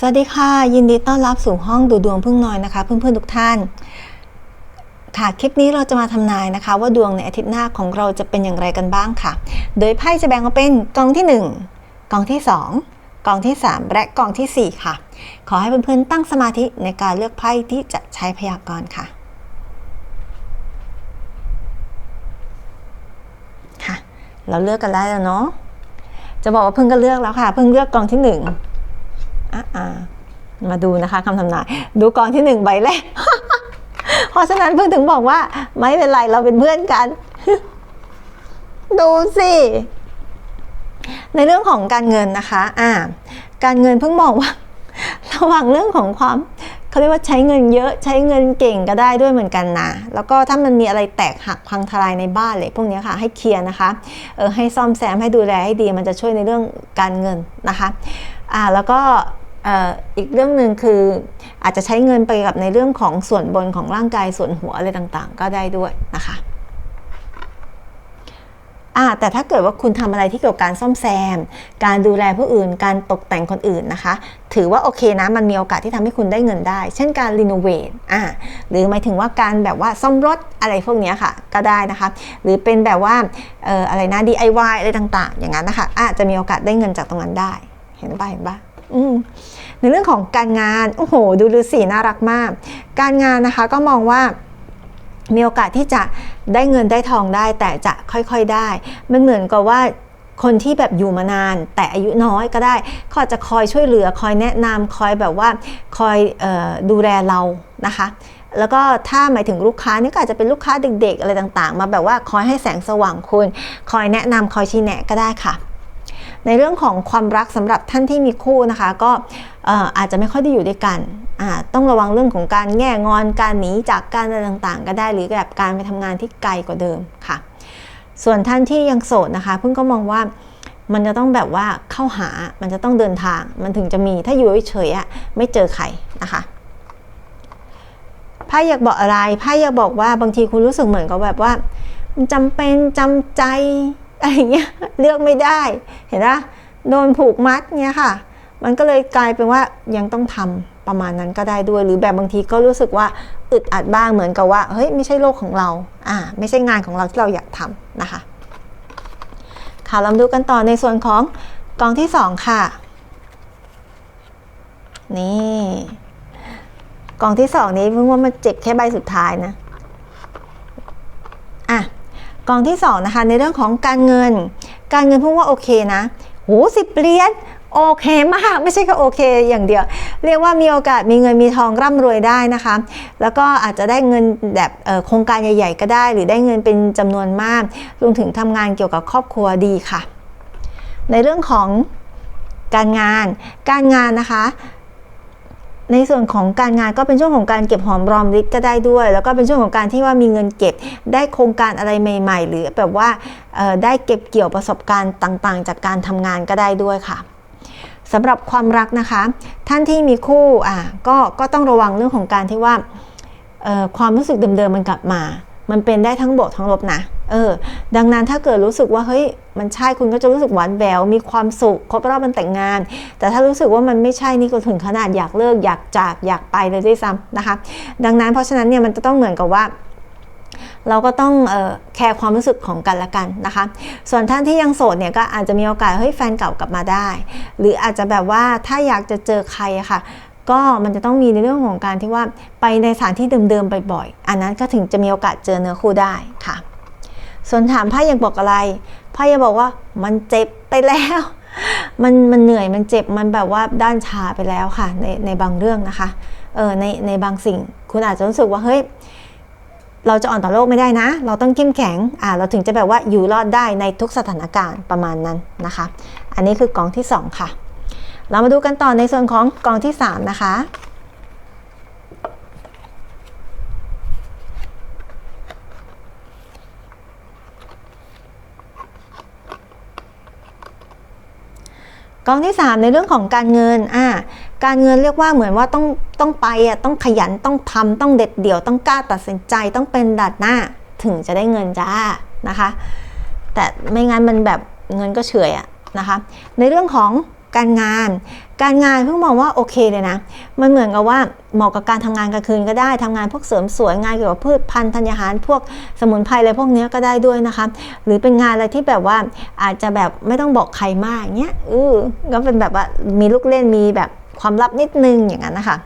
สวัสดีค่ะ ยินดีต้อนรับสู่ห้องดูดวงพึ่งน้อยนะคะ เพื่อนๆทุกท่าน ค่ะคลิปนี้เราจะมาทำนายนะคะ ว่าดวงในอาทิตย์หน้าของเราจะเป็นอย่างไรกันบ้างค่ะ โดยไพ่จะแบ่งออกเป็นกองที่ 1 กองที่ 2 กองที่ 3 และกองทีสี่ 4 ค่ะ ขอให้เพื่อนๆตั้งสมาธิในการเลือกไพ่ที่จะใช้พยากรณ์ค่ะค่ะ เราเลือกกันได้แล้วเนาะจะบอกว่าเพิ่งก็เลือกแล้วค่ะ เพิ่งเลือกกองที่หนึ่ง มาดูนะคะคำทำนาย ดูกองที่หนึ่งใบแรกเพราะฉะนั้นเพิ่งถึงบอกว่า ไม่เป็นไรเราเป็นเพื่อนกัน ดูสิ ในเรื่องของการเงินนะคะ อ่า การเงินเพิ่งบอกว่า ระหว่างเรื่องของความเขาเรียกว่าใช้เงินเยอะใช้เงินเก่งก็ได้ด้วยเหมือนกันนะแล้วก็ถ้ามันมีอะไรแตกหักพังทลายในบ้านเลยพวกนี้ค่ะให้เคลียร์นะคะเออให้ซ่อมแซมให้ดูแลให้ดีมันจะช่วยในเรื่องการเงินนะคะอ่าแล้วก็ อีกเรื่องหนึ่งคืออาจจะใช้เงินไปกับในเรื่องของส่วนบนของร่างกายส่วนหัวอะไรต่างๆ ก็ได้ด้วยนะคะแต่ถ้าเกิดว่าคุณทำอะไรที่เกี่ยวกับการซ่อมแซม การดูแลผู้อื่น การตกแต่งคนอื่นนะคะ ถือว่าโอเคนะ มันมีโอกาสที่ทำให้คุณได้เงินได้ เช่นการรีโนเวทอ่าหรือหมายถึงว่าการแบบว่าซ่อมรถอะไรพวกนี้ค่ะ ก็ได้นะคะ หรือเป็นแบบว่าอออะไรนะ DIY อะไรต่าง ๆ อย่างนั้นนะคะอาจจะมีโอกาสได้เงินจากตรงนั้นได้ เห็นป่ะเห็นป่ะ ในเรื่องของการงาน โอ้โห ดูฤาษีน่ารักมาก การงานนะคะก็มองว่ามีโอกาสที่จะได้เงินได้ทองได้ แต่จะค่อยๆได้ มันเหมือนกับว่าคนที่แบบอยู่มานาน แต่อายุน้อยก็ได้เขาจะคอยช่วยเหลือคอยแนะนำคอยแบบว่าคอยออดูแลเรานะคะ แล้วก็ถ้าหมายถึงลูกค้านี่ก็อาจจะเป็นลูกค้าเด็กๆ อะไรต่างๆ มาแบบว่าคอยให้แสงสว่างคุณ คอยแนะนำคอยชี้แนะก็ได้ค่ะ ในเรื่องของความรักสำหรับท่านที่มีคู่นะคะ ก็อาจจะไม่ค่อยได้อยู่ด้วยกัน ต้องระวังเรื่องของการแง่งอนการหนีจากการอะไรต่างๆ ก็ได้หรือแบบการไปทำงานที่ไกลกว่าเดิมค่ะ ส่วนท่านที่ยังโสดนะคะเพิ่งก็มองว่ามันจะต้องแบบว่าเข้าหา มันจะต้องเดินทาง มันถึงจะมี ถ้าอยู่เฉยๆอะไม่เจอใครนะคะไพ่อยากบอกอะไรไพ่อยากบอกว่าบางทีคุณรู้สึกเหมือนกับแบบว่าจำเป็นจำใจ อะไรเงี้ยเลือกไม่ได้ เห็นไหมโดนผูกมัดเงี้ยค่ะ มันก็เลยกลายเป็นว่ายังต้องทำประมาณนั้นก็ได้ด้วย หรือแบบบางทีก็รู้สึกว่าอึดอัดบ้างเหมือนกับว่าเฮ้ยไม่ใช่โลกของเราอ่าไม่ใช่งานของเราที่เราอยากทำนะคะค่ะเราดูกันต่อในส่วนของกองที่สองค่ะ นี่ กองที่สองนี้เพิ่งว่ามันเจ็บแค่ใบสุดท้ายนะ กองที่2นะคะในเรื่องของการเงิน การเงินพุ่งว่าโอเคนะโหสิบเหรียญโอเคมากไม่ใช่แค่โอเคอย่างเดียว เรียกว่ามีโอกาสมีเงินมีทองร่ำรวยได้นะคะ แล้วก็อาจจะได้เงินแบบโครงการใหญ่ ๆ ก็ได้ หรือได้เงินเป็นจำนวนมากรวมถึงทำงานเกี่ยวกับครอบครัวดีค่ะ ในเรื่องของการงานการงานนะคะ ในส่วนของการงานก็เป็นช่วงของการเก็บหอมรอมริบก็ได้ด้วย แล้วก็เป็นช่วงของการที่ว่ามีเงินเก็บได้โครงการอะไรใหม่ ๆ หรือแบบว่าได้เก็บเกี่ยวประสบการณ์ต่างๆ จากการทำงานก็ได้ด้วยค่ะสำหรับความรักนะคะ ท่านที่มีคู่อะก็ก็ต้องระวังเรื่องของการที่ว่าความรู้สึกเดิมๆมันกลับมา มันเป็นได้ทั้งบวกทั้งลบนะ เออ ดังนั้นถ้าเกิดรู้สึกว่าเฮ้ย มันใช่คุณก็จะรู้สึกหวานแหวว มีความสุข ครบรอบมันแต่งงาน แต่ถ้ารู้สึกว่ามันไม่ใช่นี่ก็ถึงขนาดอยากเลิก อยากจาก อยากไปเลยด้วยซ้ำนะคะ ดังนั้นเพราะฉะนั้นเนี่ยมันจะต้องเหมือนกับว่าเราก็ต้องออแคร์ความรู้สึกของกันและกันนะคะ ส่วนท่านที่ยังโสดเนี่ยก็อาจจะมีโอกาสเฮ้ยแฟนเก่ากลับมาได้ หรืออาจจะแบบว่าถ้าอยากจะเจอใครอะค่ะ ก็มันจะต้องมีในเรื่องของการที่ว่าไปในสถานที่เดิมๆบ่อยๆ อันนั้นก็ถึงจะมีโอกาสเจอเนื้อคู่ได้ค่ะ ส่วนถามไพ่ยังบอกอะไรไพ่ยังบอกว่ามันเจ็บไปแล้ว มันมันเหนื่อยมันเจ็บมันแบบว่าด้านชาไปแล้วค่ะ ในในบางเรื่องนะคะเออในในบางสิ่ง คุณอาจจะรู้สึกว่าเฮ้ยเราจะอ่อนต่อโลกไม่ได้นะ เราต้องเข้มแข็งอ่าเราถึงจะแบบว่าอยู่รอดได้ในทุกสถานการณ์ประมาณนั้นนะคะ อันนี้คือกองที่ 2 ค่ะ เรามาดูกันต่อในส่วนของกองที่ 3 นะคะ กองที่ 3 ในเรื่องของการเงินอ่าการเงินเรียกว่าเหมือนว่าต้องต้องไปอะต้องขยันต้องทำต้องเด็ดเดี่ยวต้องกล้าตัดสินใจต้องเป็นดัดหน้าถึงจะได้เงินจ้านะคะ แต่ไม่งั้นมันแบบเงินก็เฉยอะนะคะ ในเรื่องของ การงาน การงานเพิ่งมองว่าโอเคเลยนะ มันเหมือนกับว่าเหมาะกับการทำงานกลางคืนก็ได้ทำงานพวกเสริมสวยงานเกี่ยวกับพืชพันธุ์ธัญญาหารพวกสมุนไพรอะไรพวกเนี้ยก็ได้ด้วยนะคะ หรือเป็นงานอะไรที่แบบว่าอาจจะแบบไม่ต้องบอกใครมากเงี้ยเออก็เป็นแบบว่ามีลูกเล่นมีแบบความลับนิดนึงอย่างนั้นนะคะ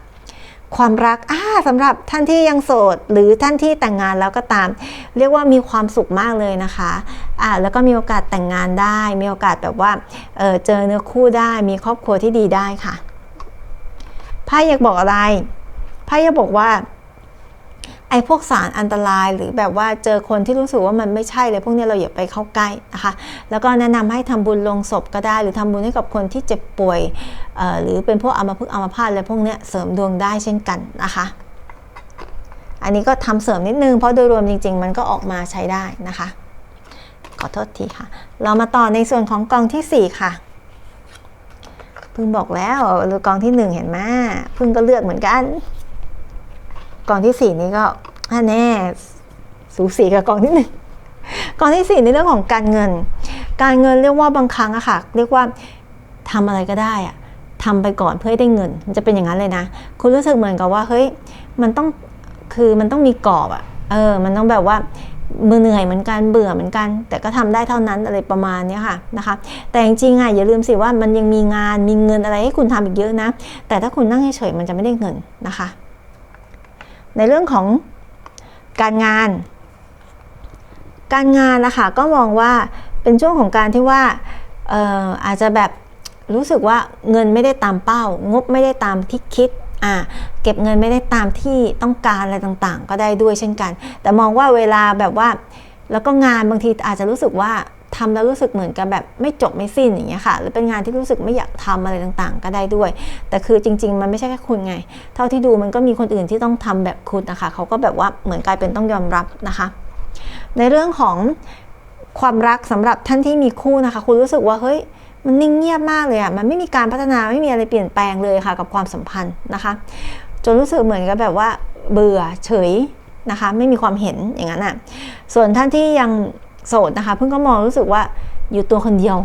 ความรักอ่าสำหรับท่านที่ยังโสด หรือท่านที่แต่งงานแล้วก็ตาม เรียกว่ามีความสุขมากเลยนะคะอ่าแล้วก็มีโอกาสแต่งงานได้ มีโอกาสแบบว่าเออเจอเนื้อคู่ได้ มีครอบครัวที่ดีได้ค่ะไพ่อยากบอกอะไรไพ่อยากบอกว่า ไอ้พวกสารอันตรายหรือแบบว่าเจอคนที่รู้สึกว่ามันไม่ใช่เลยพวกนี้เราอย่าไปเข้าใกล้นะคะ แล้วก็แนะนำให้ทำบุญลงศพก็ได้ หรือทำบุญให้กับคนที่เจ็บป่วยหรือเป็นพวกอัมพฤกษ์อัมพาตอะไรพวกนี้เสริมดวงได้เช่นกันนะคะอันนี้ก็ทำเสริมนิดนึงเพราะโดยรวมจริง ๆ มันก็ออกมาใช้ได้นะคะ ขอโทษทีค่ะ เรามาต่อในส่วนของกองทีสี่4 ค่ะเพิ่งบอกแล้วหรือกองที่หนึ่งเห็นไหมเพิ่งก็เลือกเหมือนกัน กองที่สี่นี้ก็แน่สูสีกับกองที่หนึ่งกองที่สี่ในเรื่องของการเงิน การเงินเรียกว่าบางครั้งอะค่ะ เรียกว่าทำอะไรก็ได้อะทำไปก่อนเพื่อให้ได้เงิน มันจะเป็นอย่างนั้นเลยนะ คุณรู้สึกเหมือนกับว่าเฮ้ยมันต้องคือมันต้องมีกรอบอะเออ มันต้องแบบว่ามือเหนื่อยเหมือนกันเบื่อเหมือนกัน แต่ก็ทำได้เท่านั้นอะไรประมาณนี้ค่ะนะคะแต่จริงๆอะอย่าลืมสิว่ามันยังมีงานมีเงินอะไรให้คุณทำอีกเยอะนะ แต่ถ้าคุณนั่งเฉยๆมันจะไม่ได้เงินนะคะ ในเรื่องของการงาน การงานนะคะก็มองว่าเป็นช่วงของการที่ว่าอออาจจะแบบรู้สึกว่าเงินไม่ได้ตามเป้า งบไม่ได้ตามที่คิดอ่าเก็บเงินไม่ได้ตามที่ต้องการอะไรต่างๆ ก็ได้ด้วยเช่นกัน แต่มองว่าเวลาแบบว่าแล้วก็งานบางทีอาจจะรู้สึกว่า ทำแล้วรู้สึกเหมือนกับแบบไม่จบไม่สิ้นอย่างเงี้ยค่ะ หรือเป็นงานที่รู้สึกไม่อยากทำอะไรต่างๆ ก็ได้ด้วย แต่คือจริง ๆ มันไม่ใช่แค่คุณไง เท่าที่ดูมันก็มีคนอื่นที่ต้องทำแบบคุณนะคะ เขาก็แบบว่าเหมือนกลายเป็นต้องยอมรับนะคะ ในเรื่องของความรักสำหรับท่านที่มีคู่นะคะ คุณรู้สึกว่าเฮ้ยมันนิ่งเงียบมากเลยอะ่ะ มันไม่มีการพัฒนาไม่มีอะไรเปลี่ยนแปลงเลยค่ะกับความสัมพันธ์นะคะ จนรู้สึกเหมือนกับแบบว่าเบื่อเฉยนะคะ ไม่มีความเห็นอย่างนั้นอะ ส่วนท่านที่ยัง โสดนะคะเพิ่งก็มองรู้สึกว่าอยู่ตัวคนเดียว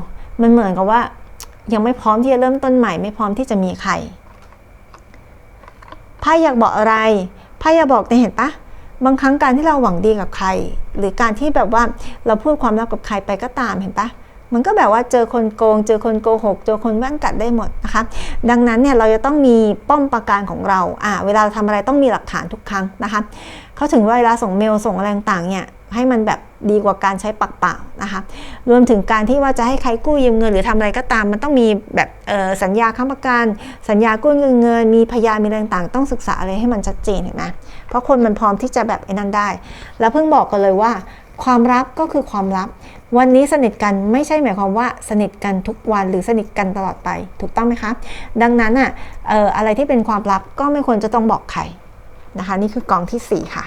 มันเหมือนกับว่า ยังไม่พร้อมที่จะเริ่มต้นใหม่ ไม่พร้อมที่จะมีใครไพ่อยากบอกอะไรไพ่อยากบอกในยเห็นปะบางครั้งการที่เราหวังดีกับใคร หรือการที่แบบว่าเราพูดความลับกับใครไปก็ตามเห็นปะมันก็แบบว่าเจอคนโกง เจอคนโกหก เจอคนแว่งกัดได้หมดนะคะ ดังนั้นเนี่ยเราจะต้องมีป้อมประการของเราอ่าเวลาเราทำอะไรต้องมีหลักฐานทุกครั้งนะคะเขาถึงเวลาส่งเมลส่งอะไรต่างเนี่ย ให้มันแบบดีกว่าการใช้ปากเปล่านะคะรวมถึงการที่ว่าจะให้ใครกู้ยืมเงิน หรือทำอะไรก็ตาม มันต้องมีแบบสัญญาค้ำประกัน สัญญากู้เงินเงิน มีพยานมีอะไรต่างๆ ต้องศึกษาอะไรให้มันชัดเจนเห็นไหมเพราะคนมันพร้อมที่จะแบบไอ้นั่นได้ แล้วเพิ่งบอกกันเลยว่า ความลับก็คือความลับ วันนี้สนิทกันไม่ใช่หมายความว่าสนิทกันทุกวันหรือสนิทกันตลอดไป ถูกต้องไหมคะ ดังนั้นอะอออะไรที่เป็นความลับก็ไม่ควรจะต้องบอกใครนะคะ นี่คือกองที่ 4 ค่ะ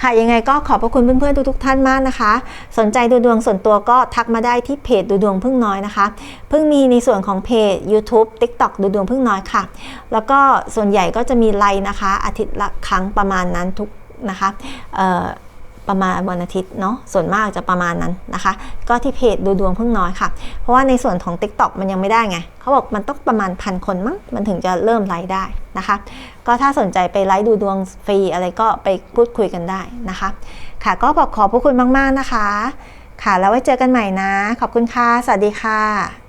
ค่ะยังไงก็ขอบพระคุณเพื่อนๆทุกๆท่านมากนะคะ สนใจดูดวงส่วนตัวก็ทักมาได้ที่เพจดูดวงพึ่งน้อยนะคะ เพิ่งมีในส่วนของเพจ YouTube TikTok ดูดวงพึ่งน้อยค่ะ แล้วก็ส่วนใหญ่ก็จะมีไลน์นะคะ อาทิตย์ละครั้งประมาณนั้นทุกนะคะเอ่อ ประมาณวันอาทิตย์เนาะส่วนมากจะประมาณนั้นนะคะ ก็ที่เพจดูดวงเพึ่งน้อยค่ะ เพราะว่าในส่วนของ TikTok มันยังไม่ได้ไงเขาบอกมันต้องประมาณพันคนมั้งมันถึงจะเริ่มไลฟ์ได้นะคะ ก็ถ้าสนใจไปไลฟ์ดูดวงฟรีอะไรก็ไปพูดคุยกันได้นะคะ ค่ะก็บอกขอบพระคุณมาก ๆ นะคะ ค่ะแล้วไว้เจอกันใหม่นะ ขอบคุณค่ะสวัสดีค่ะ